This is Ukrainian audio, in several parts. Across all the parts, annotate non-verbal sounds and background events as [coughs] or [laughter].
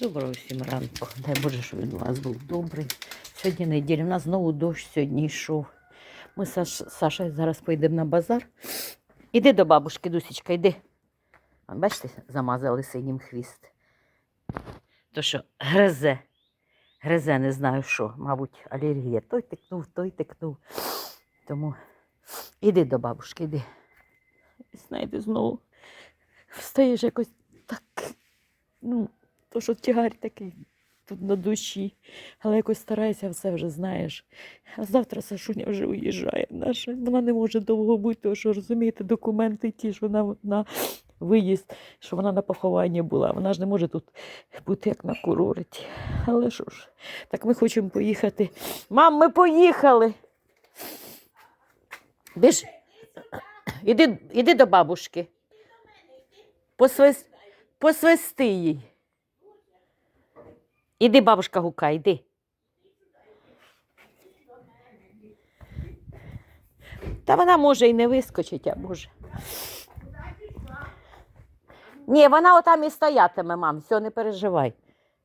Доброго всім ранку. Дай Боже, щоб він у вас був добрий. Сьогодні неділя. У нас знову дощ сьогодні йшов. Ми з Саш... Сашою зараз поїдемо на базар. Іди до бабушки, Дусічка, йди. Бачите, замазали синім хвіст. То що, гризе. Гризе, не знаю що, мабуть, алергія. Той тикнув, той тикнув. Тому іди до бабушки, іди. Знаєте, знову встаєш якось так. Ну, то що тягар такий тут на душі. Але якось старайся, все вже знаєш. А завтра Сашуня вже уїжджає наша. Вона не може довго бути, тому що розумієте, документи ті, що вона на виїзд, що вона на похованні була. Вона ж не може тут бути як на курорті. Але що ж, так ми хочемо поїхати. Мам, ми поїхали. Біж. Іди, іди до бабушки. Посвис... Посвисти їй. Іди, бабушка гукай, іди. Та вона може і не вискочить, а може. Ні, вона отам і стоятиме, мам, все, не переживай.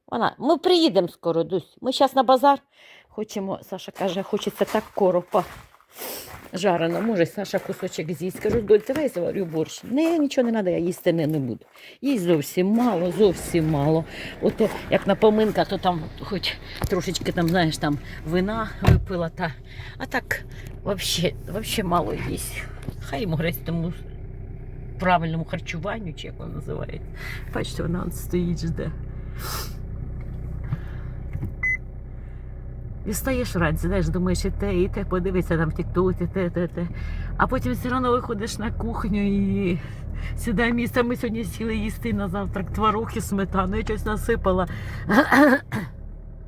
Вона, ми приїдемо скоро, Дусь. Ми зараз на базар хочемо, Саша каже, хочеться так коропа жарено. Може, Саша кусочок з'їсть. Кажу, доль, давай заварю борщ. Не, нічого не треба, я їсти не, не буду. Їсть зовсім мало, зовсім мало. Ото як на поминках, то там хоч трошечки там, знаєш, там вина випила. Та. А так взагалі, взагалі мало їсть. Хай йому грець тому правильному харчуванню, чи як воно називається. Бачите, вона стоїть, жде. І стаєш вранці, знаєш, думаєш, і те, і те, подивися там в тіктоці, те, те, те. А потім все одно виходиш на кухню і сідає місце. Ми сьогодні сіли їсти на завтрак творог і сметану. Я щось насипала. [coughs]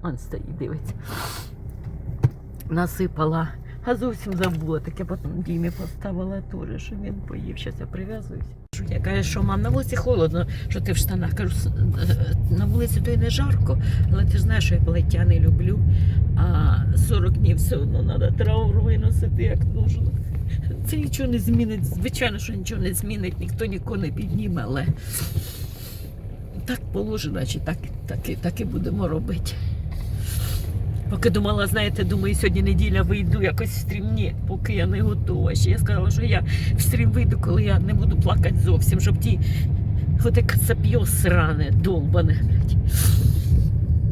Он стоїть, дивиться. Насипала. А зовсім забула, так я потім Дімі поставила теж, що він поїв. Щас я прив'язуюся. Я кажу, що мам, на вулиці холодно, що ти в штанах. Кажу, е, на вулиці то й не жарко, але ти ж знаєш, що я плаття не люблю. А 40 днів все одно треба траур виносити як нужно. Це нічого не змінить. Звичайно, що нічого не змінить, ніхто нікого не підніме, але так положено, чи так, так, так і будемо робити. Поки думала, знаєте, думаю, сьогодні неділя вийду якось в стрім. Ні, поки я не готова. Ще я сказала, що я в стрім вийду, коли я не буду плакати зовсім, щоб ті оте кацап'йо сране, довбане.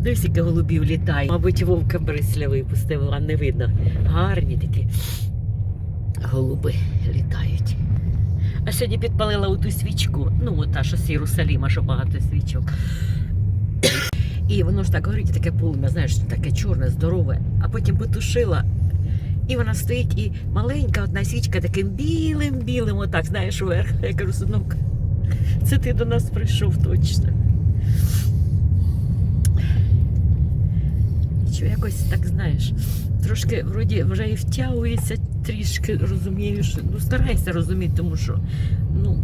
Дивись, яке голубів літає. Мабуть, вовка брисля випустив, а не видно. Гарні такі голуби літають. А сьогодні підпалила оту свічку, ну та, що з Єрусаліма, що багато свічок. І воно ж так горить, таке полум'я, знаєш, таке чорне, здорове, а потім потушила. І вона стоїть, і маленька одна свічка таким білим-білим, отак, знаєш, вверх. Я кажу, синок, це ти до нас прийшов точно. Нічого, якось так знаєш, трошки вроді вже і втягується, трішки розумію, що ну старайся розуміти, тому що ну,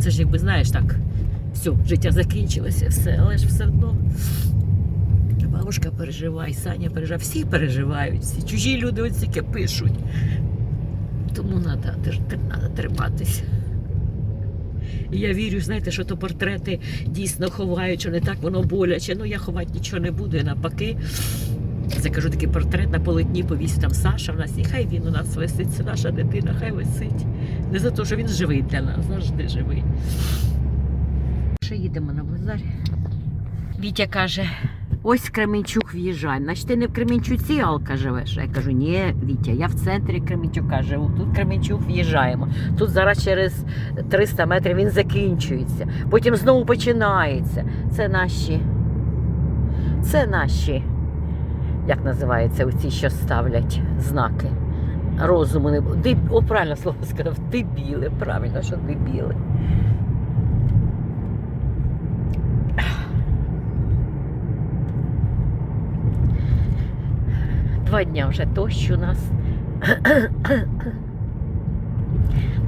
це ж якби знаєш так, все, життя закінчилося, все, але ж все одно. Бабушка переживає, Саня переживає, всі переживають, всі чужі люди ось тільки пишуть. Тому треба триматися. І я вірю, знаєте, що то портрети дійсно ховають, що не так воно боляче. Ну я ховати нічого не буду, я навпаки. Це кажу такий портрет на полотні повісить там Саша в нас, і хай він у нас висить, це наша дитина, хай висить. Не за те, що він живий для нас, завжди живий. Ще їдемо на базар. Вітя каже, ось Кременчук в'їжджаємо. Значить, ти не в Кременчуці, Алка, живеш. Я кажу, ні, Вітя, я в центрі Кременчука живу. Тут Кременчук в'їжджаємо. Тут зараз через 300 метрів він закінчується. Потім знову починається. Це наші. Це наші, як називається, оці, що ставлять знаки. Розуму не було. О, правильно слово сказав, дебіли, правильно, що дебіли. Два дня вже дощ у нас.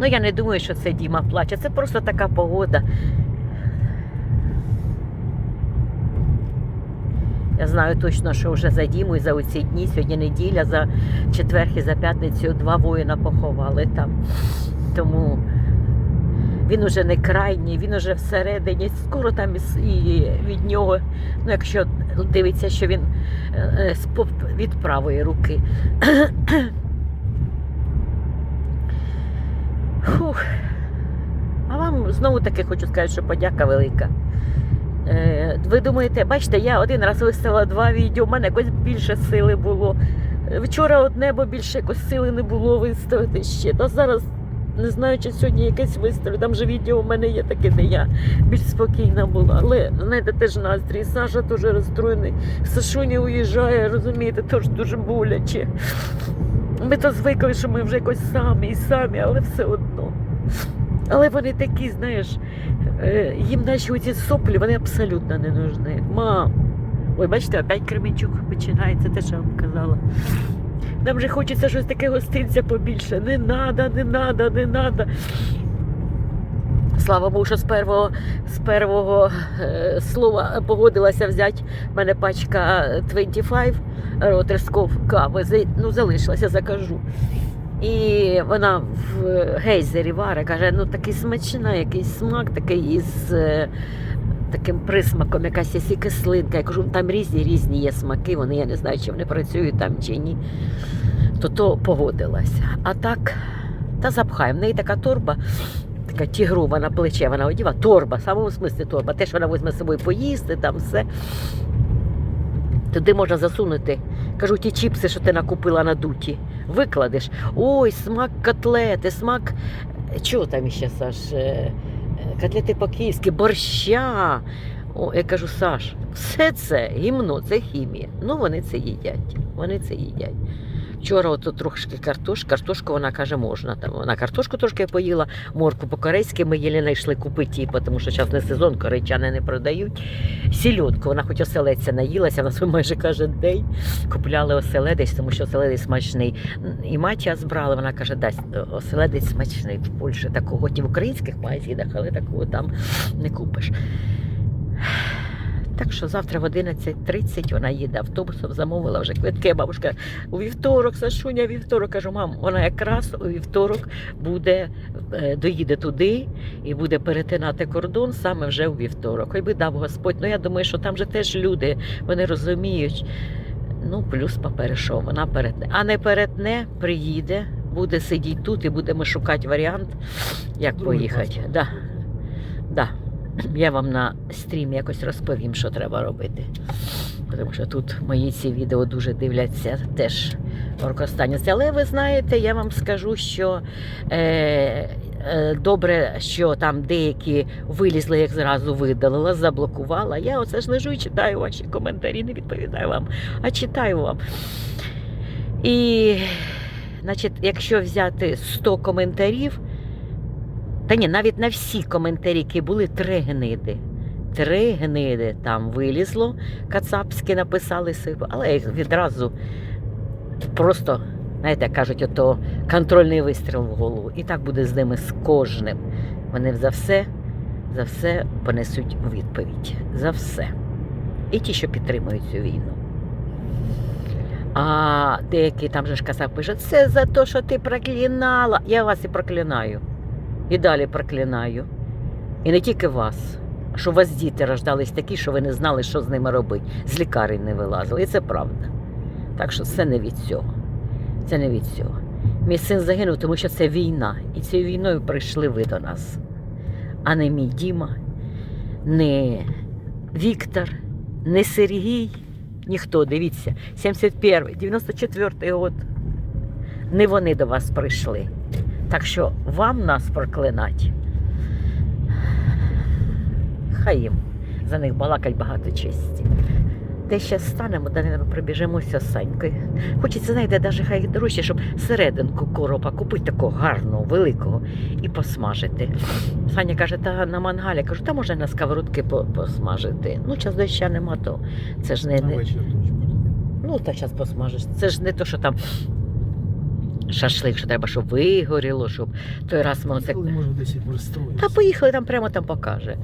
Ну, я не думаю, що це Діма плаче. Це просто така погода. Я знаю точно, що вже за Дімою, за оці дні, сьогодні неділя, за четвер і за п'ятницю два воїна поховали там. Тому він уже не крайній, він уже всередині. Скоро там і від нього, ну якщо дивиться, що він е, е, від правої руки. [coughs] Фух. А вам знову таки хочу сказати, що подяка велика. Е, ви думаєте, бачите, я один раз виставила два відео, у мене якось більше сили було. Вчора одне, бо більше якось сили не було виставити ще. Та зараз не знаю, чи сьогодні якесь виставлю. Там же відео у мене є таке, де я більш спокійна була. Але знаєте, теж настрій. Саша теж розстроєний. Сашуня уїжджає, розумієте, теж дуже боляче. Ми то звикли, що ми вже якось самі і самі, але все одно. Але вони такі, знаєш, е, їм наші оці соплі, вони абсолютно не нужні. Мам. Ой, бачите, опять Кременчук починається, те, що я вам казала. Нам вже хочеться щось таке гостинця побільше. Не надо, не надо, не надо. Слава Богу, що з первого, з первого е, слова погодилася взяти в мене пачка 25 ротерсков кави. Ну, залишилася, закажу. І вона в гейзері варе, каже, ну такий смачна, якийсь смак, такий із е, таким присмаком, якась є кислинка. Я кажу, там різні різні є смаки, вони я не знаю, чи вони працюють там чи ні. То то погодилася. А так, та запхає. В неї така торба, така тігрова на плече, вона оділа. Торба, в самому смислі торба. Те, що вона візьме з собою поїсти, там все. Туди можна засунути. Кажу, ті чіпси, що ти накупила на дуті, викладеш. Ой, смак котлети, смак. Чого там іще, Саш? Котлети по-київськи, борща. О, я кажу, Саш, все це гімно, це хімія. Ну, вони це їдять. Вони це їдять. Вчора ото трошки картошки, картошку вона каже, можна. Там вона картошку трошки поїла, морку по-корейськи ми їли знайшли купити, її, тому що зараз не сезон, корейчани не продають. Сільодку, вона хоч оселедця наїлася, вона майже кожен день купляли оселедець, тому що оселедець смачний. І матія збрала, вона каже, дасть оселедець смачний в Польщі такого, хоч і в українських магазинах, але такого там не купиш. Так що завтра в 11.30 вона їде автобусом, замовила вже квитки. Бабушка у вівторок, Сашуня, вівторок. Кажу, мам, вона якраз у вівторок буде, е, доїде туди і буде перетинати кордон саме вже у вівторок. Хай би дав Господь. Ну я думаю, що там же теж люди, вони розуміють. Ну, плюс папери, що вона перетне. А не перетне, приїде, буде сидіти тут і будемо шукати варіант, як Другий поїхати. Да. Да. Я вам на стрімі якось розповім, що треба робити. Тому що тут мої ці відео дуже дивляться теж оркостанівці. Але ви знаєте, я вам скажу, що е, е, добре, що там деякі вилізли, як зразу видалила, заблокувала. Я оце ж лежу і читаю ваші коментарі, не відповідаю вам, а читаю вам. І, значить, якщо взяти 100 коментарів, та ні, навіть на всі коментарі, які були три гниди. Три гниди там вилізло, кацапські написали себе, але їх відразу просто, знаєте, як кажуть, ото контрольний вистріл в голову. І так буде з ними з кожним. Вони за все, за все понесуть відповідь. За все. І ті, що підтримують цю війну. А деякі там же ж казав, пише, це за те, що ти проклинала. Я вас і проклинаю. І далі проклинаю. І не тільки вас, а що у вас діти рождались такі, що ви не знали, що з ними робити. З лікарень не вилазили. І це правда. Так що це не від цього. Це не від цього. Мій син загинув, тому що це війна. І цією війною прийшли ви до нас. А не мій Діма, не Віктор, не Сергій, ніхто. Дивіться, 71-й, 94-й год. Не вони до вас прийшли. Так що вам нас проклинать. Хай їм за них балакать багато честі. Де ще станемо, де наверно, прибіжимося з Санькою. Хочеться, знаєте, навіть хай дорожче, щоб серединку коропа купити такого гарного, великого і посмажити. Саня каже, та на мангалі. Кажу, та може на сковородки посмажити. Ну, час доща нема, то це ж не, не. Ну, та зараз посмажеш. Це ж не то, що там шашлик, що треба, щоб вигоріло, щоб той раз ми оце. Та поїхали там прямо там покаже.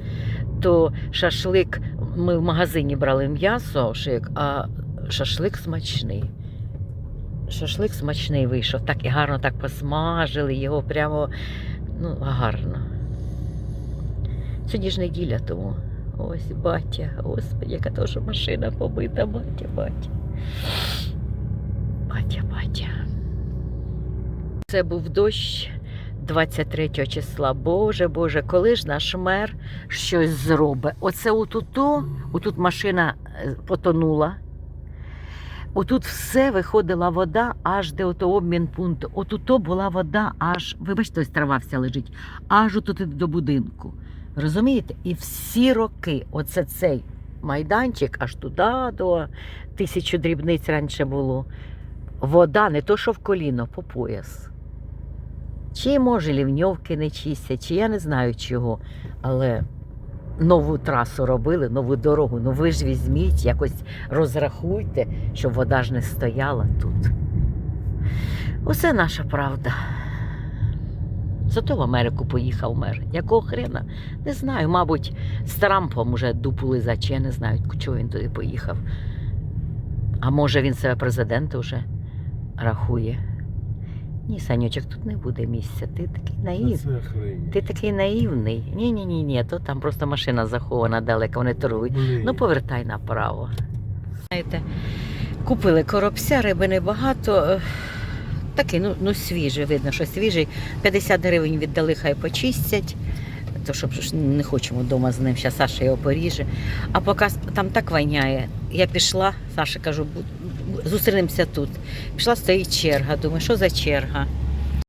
То шашлик, ми в магазині брали м'ясо, шик, а шашлик смачний. Шашлик смачний вийшов. Так і гарно так посмажили його прямо ну, гарно. Сьогодні ж неділя, тому ось батя, господи, яка теж машина побита, батя, батя. Батя, батя. Це був дощ 23 числа. Боже, Боже, коли ж наш мер щось зробить? Оце отуто, отут машина е, потонула. Отут все виходила вода, аж де ото обмін пункт. Отуто була вода, аж, вибачте, ось трава вся лежить, аж отут до будинку. Розумієте? І всі роки, оце цей майданчик, аж туди до тисячу дрібниць раніше було. Вода не то, що в коліно, по пояс. Чи може лівньовки не чистять, чи я не знаю чого. Але нову трасу робили, нову дорогу. Ну ви ж візьміть, якось розрахуйте, щоб вода ж не стояла тут. Усе наша правда. Зато в Америку поїхав мер. Якого хрена? Не знаю, мабуть, з Трампом уже дупу лизать, чи я не знаю, чого він туди поїхав. А може він себе президента вже рахує. Ні, Санючок, тут не буде місця. Ти такий наїв. Ти такий наївний. Ні, ні, ні, ні, то там просто машина захована далеко, вони торгують. Блін. Ну, повертай направо. Знаєте, купили коробця, риби небагато. Такий, ну, ну свіжий, видно, що свіжий. 50 гривень віддали, хай почистять. То щоб ж не хочемо вдома з ним, зараз Саша його поріже. А поки там так воняє, я пішла, Саша кажу, «Бу- бу- зустрінемося тут. Пішла, стоїть черга. Думаю, що за черга?